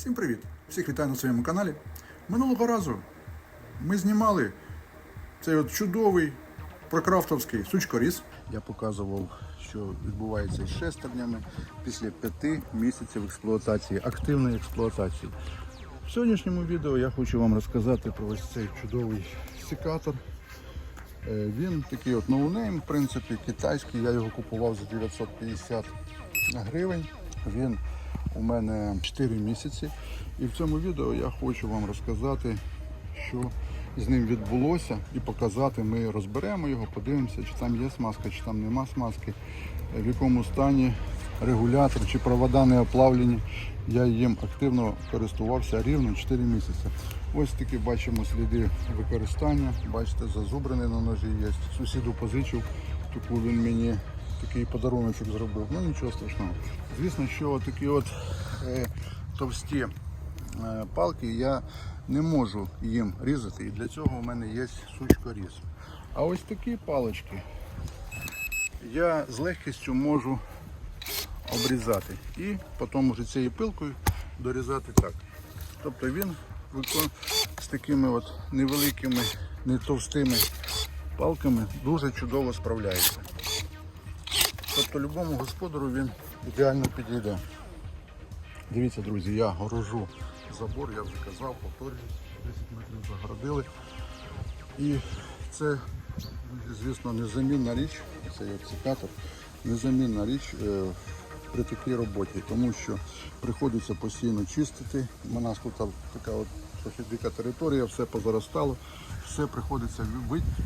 Всім привіт! Всіх вітаю на своєму каналі. Минулого разу ми знімали цей от чудовий прокрафтовський сучкоріз. Я показував, що відбувається з шестернями після п'яти місяців експлуатації, активної експлуатації. В сьогоднішньому відео я хочу вам розказати про ось цей чудовий секатор. Е, Він такий от ноунейм, в принципі, китайський. Я його купував за 950 гривень. Він у мене 4 місяці. І в цьому відео я хочу вам розказати, що з ним відбулося, і показати. Ми розберемо його, подивимося, чи там є смазка, чи там нема смазки, в якому стані регулятор чи провода не оплавлені. Я їм активно користувався рівно 4 місяці. Ось такі бачимо сліди використання. Бачите, зазубрений на ножі є. Сусіду позичив, таку він мені такий подаруночок зробив. Ну нічого страшного. Звісно, що такі от е, товсті е, палки я не можу їм різати. І для цього у мене є сучкоріз. А ось такі палочки я з легкістю можу обрізати. І потім уже цією пилкою дорізати так. Тобто він з такими от невеликими, не товстими палками дуже чудово справляється. Тобто любому господару він ідеально підійде. Дивіться, друзі, я горожу забор, я вже казав, повторююсь, 10 метрів загородили. І це, звісно, незамінна річ, цей от секатор, незамінна річ е, при такій роботі, тому що приходиться постійно чистити. У нас тут така от дика територія, все позаростало, все приходиться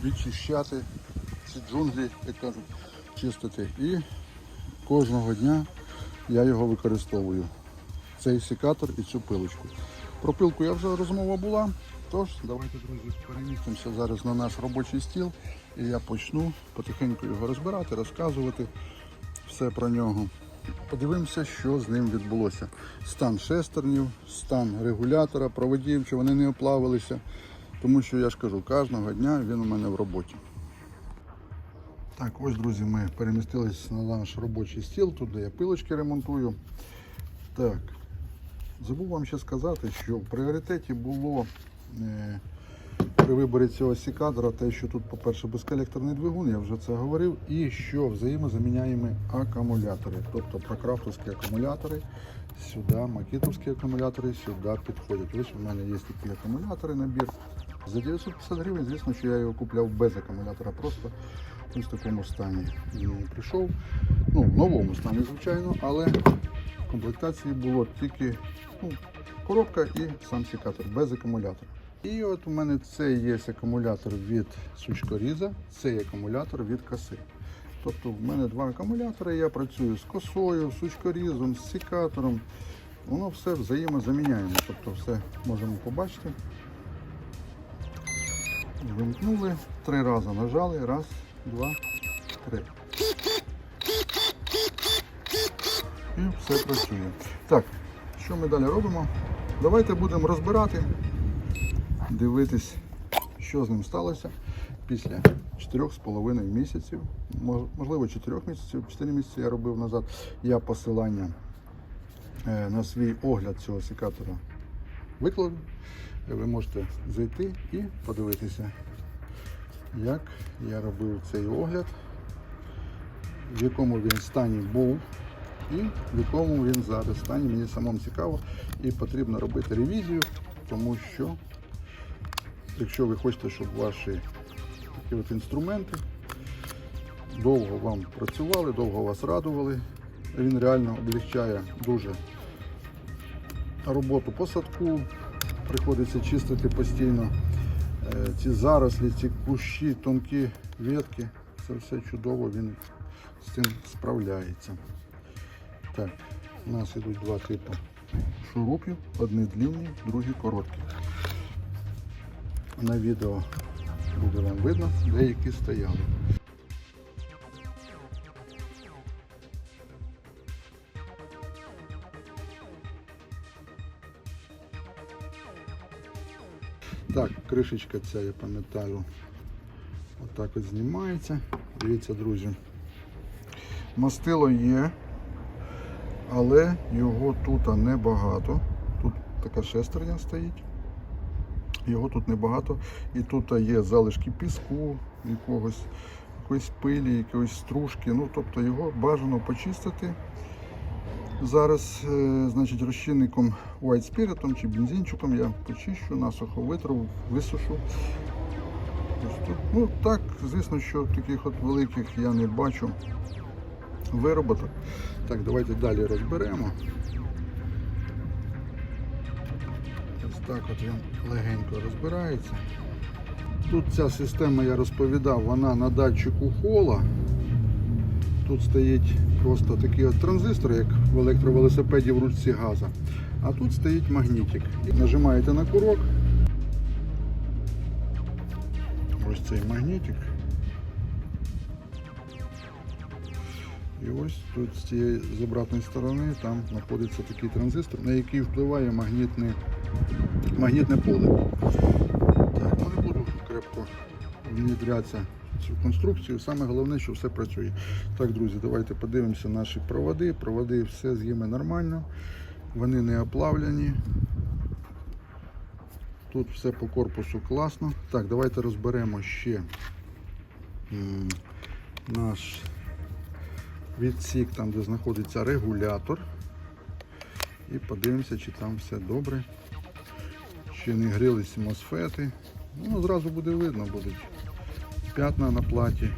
відчищати, ці джунглі, як кажуть, чистити. І кожного дня я його використовую. Цей секатор і цю пилочку. Про пилку я вже розмова була. Тож, давайте, друзі, перемістимося зараз на наш робочий стіл і я почну потихеньку його розбирати, розказувати все про нього. Подивимося, що з ним відбулося. Стан шестернів, стан регулятора, проводів, чи вони не оплавилися. Тому що я ж кажу, кожного дня він у мене в роботі. Так, ось, друзі, ми перемістились на наш робочий стіл, тут де я пилочки ремонтую. Так, забув вам ще сказати, що в пріоритеті було е, при виборі цього сікадра те, що тут, по-перше, безколекторний двигун, я вже це говорив, і що взаємозаміняємо акумулятори. Тобто прокрафтовські акумулятори, сюди, макітовські акумулятори сюди підходять. Ось у мене є такі акумулятори, набір. За 950 гривень, звісно, що я його купляв без акумулятора, просто в такому стані. Прийшов. Ну, в новому стані, звичайно, але в комплектації було тільки ну, коробка і сам секатор без акумулятора. І от у мене це є акумулятор від сучкоріза, цей акумулятор від коси. Тобто в мене два акумулятори, я працюю з косою, сучкорізом, з секатором. Воно все взаємозаміняємо. Тобто все можемо побачити. Вимкнули, три рази нажали. Раз, два, три. І все працює. Так, що ми далі робимо? Давайте будемо розбирати, дивитись, що з ним сталося після 4,5 місяців, можливо 4 місяців, 4 місяці я робив назад. Я посилання е, на свій огляд цього секатора викладу. Ви можете зайти і подивитися, як я робив цей огляд, в якому він стані був і в якому він зараз стані. Мені самому цікаво і потрібно робити ревізію, тому що якщо ви хочете, щоб ваші такі от інструменти довго вам працювали, довго вас радували, він реально облегчає дуже роботу по садку, приходиться чистити постійно е, ці зарослі, ці кущі, тонкі ветки. Це все чудово, він з цим справляється. Так, у нас йдуть два типи шурупів, одні длинні, другі короткі. На відео буде вам видно, де які стояли. Кришечка ця, я пам'ятаю, отак от знімається. Дивіться, друзі. Мастило є, але його тут небагато. Тут така шестерня стоїть. Його тут небагато. І тут є залишки піску, якогось, якоїсь пилі, якоїсь стружки. Ну, тобто його бажано почистити. Зараз, е, значить, розчинником White Spirit чи бензинчиком я почищу, насухо витру, висушу. Ну так, звісно, що таких от великих я не бачу вироботок. Так, давайте далі розберемо. Ось так от він легенько розбирається. Тут ця система, я розповідав, вона на датчику хола. Тут стоїть просто такий от транзистор, як в електровелосипеді в ручці газа. А тут стоїть магнітик. Нажимаєте на курок. Ось цей магнітик. І ось тут з цієї з обратної сторони там знаходиться такий транзистор, на який впливає магнітне, магнітне поле. Так, ну не буду крепко внідрятися цю конструкцію. Саме головне, що все працює. Так, друзі, давайте подивимося наші проводи. Проводи все з ними нормально. Вони не оплавлені. Тут все по корпусу класно. Так, давайте розберемо ще наш відсік, там де знаходиться регулятор. І подивимося, чи там все добре. Чи не грілись мосфети. Ну, зразу буде видно, будуть п'ятна на платі.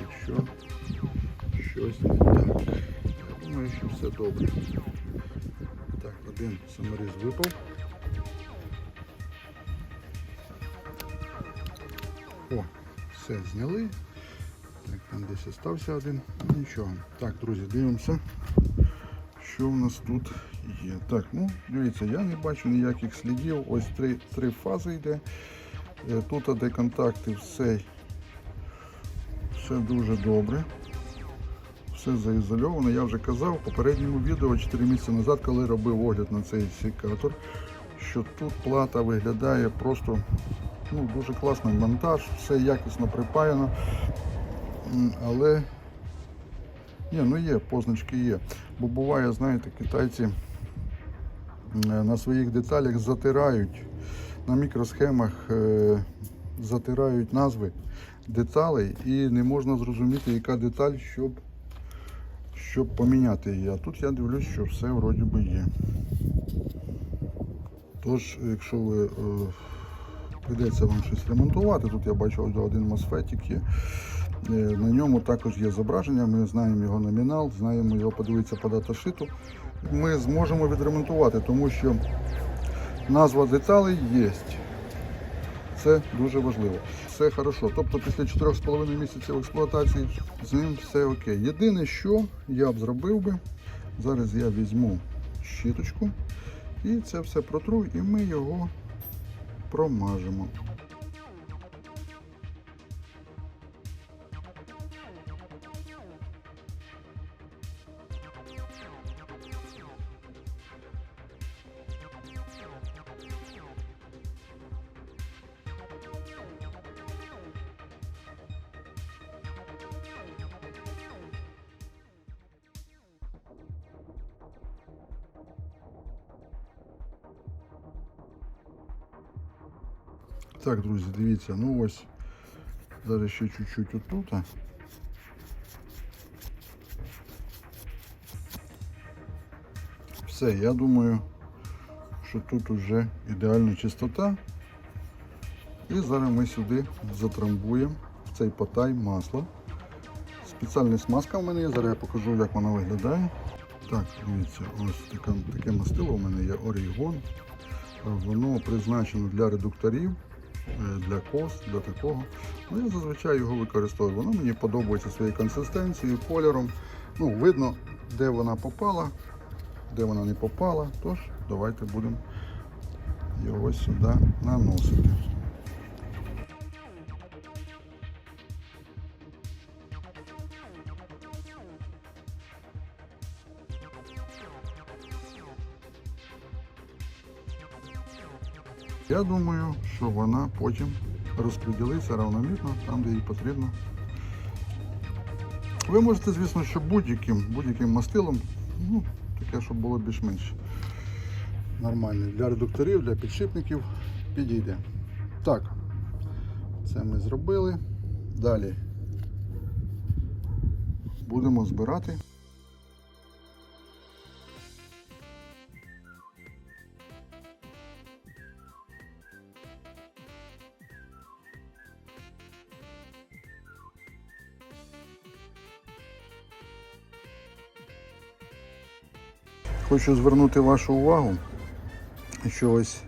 Якщо щось не так. Я думаю, що все добре. Так, один саморіз випав. О, все зняли. Так, там десь остався один. Нічого. Так, друзі, дивимося, що в нас тут є. Так, ну, дивіться, я не бачу ніяких слідів. Ось три, три фази йде. Е, Тут де контакти, все, все дуже добре. Все заізольовано. Я вже казав в попередньому відео 4 місяці назад, коли робив огляд на цей секатор, що тут плата виглядає просто ну, дуже класний монтаж, все якісно припаяно. Але ні, ну є, позначки є. Бо буває, знаєте, китайці на своїх деталях затирають на мікросхемах е, затирають назви деталей і не можна зрозуміти, яка деталь, щоб, щоб поміняти її. А тут я дивлюсь, що все вроді би є. Тож, якщо ви е, прийдеться вам щось ремонтувати, тут я бачу один мосфетик є. Е, На ньому також є зображення, ми знаємо його номінал, знаємо його подивитися по даташиту. Ми зможемо відремонтувати, тому що назва деталей є. Це дуже важливо. Все хорошо. Тобто після 4,5 місяців експлуатації з ним все окей. Єдине, що я б зробив би, зараз я візьму щіточку і це все протру, і ми його промажемо. Так, друзі, дивіться, ну ось зараз ще чуть-чуть отут. Все, я думаю, що тут вже ідеальна чистота. І зараз ми сюди затрамбуємо в цей потай масло. Спеціальна смазка в мене зараз я покажу, як вона виглядає. Так, дивіться, ось таке, таке мастило у мене є Орігон. Воно призначено для редукторів, для кос, для такого. Ну, я зазвичай його використовую. Воно мені подобається своєю консистенцією, кольором. Ну, видно, де вона попала, де вона не попала. Тож, давайте будемо його сюди наносити. Я думаю, що вона потім розподілиться равномірно там, де їй потрібно. Ви можете, звісно, що будь-яким будь-яким мастилом, ну, таке, щоб було більш-менш нормальний. Для редукторів, для підшипників підійде. Так, це ми зробили. Далі будемо збирати. Хочу звернути вашу увагу, що ось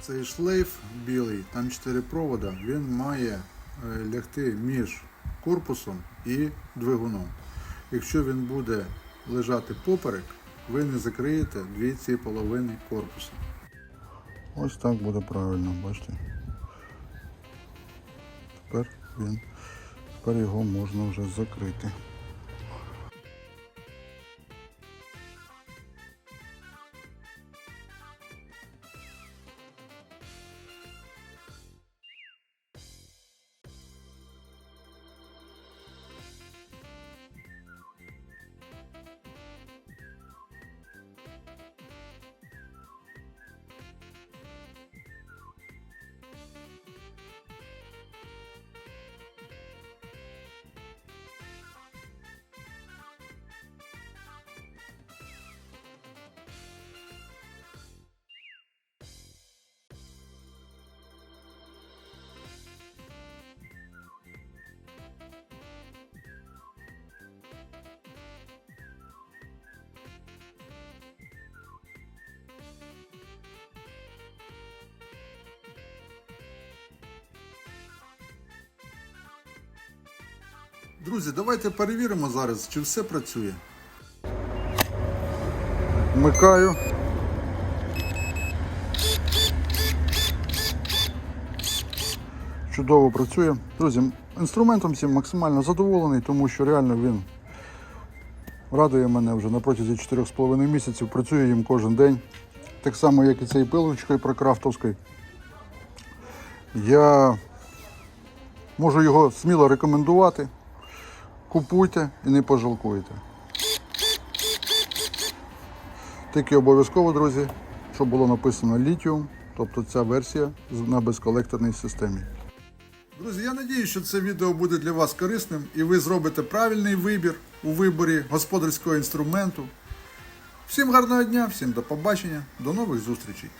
цей шлейф білий, там 4 провода, він має е, лягти між корпусом і двигуном. Якщо він буде лежати поперек, ви не закриєте дві ці половини корпуса. Ось так буде правильно, бачите. Тепер він, тепер його можна вже закрити. Друзі, давайте перевіримо зараз, чи все працює. Вмикаю. Чудово працює. Друзі, інструментом цим максимально задоволений, тому що реально він радує мене вже на протязі 4,5 місяців. Працює їм кожен день. Так само, як і цей пилочкою прокрафтовський. Я можу його сміло рекомендувати. Купуйте і не пожалкуєте. Тільки обов'язково, друзі, щоб було написано літіум, тобто ця версія на безколекторній системі. Друзі, я надію, що це відео буде для вас корисним і ви зробите правильний вибір у виборі господарського інструменту. Всім гарного дня, всім до побачення, до нових зустрічей.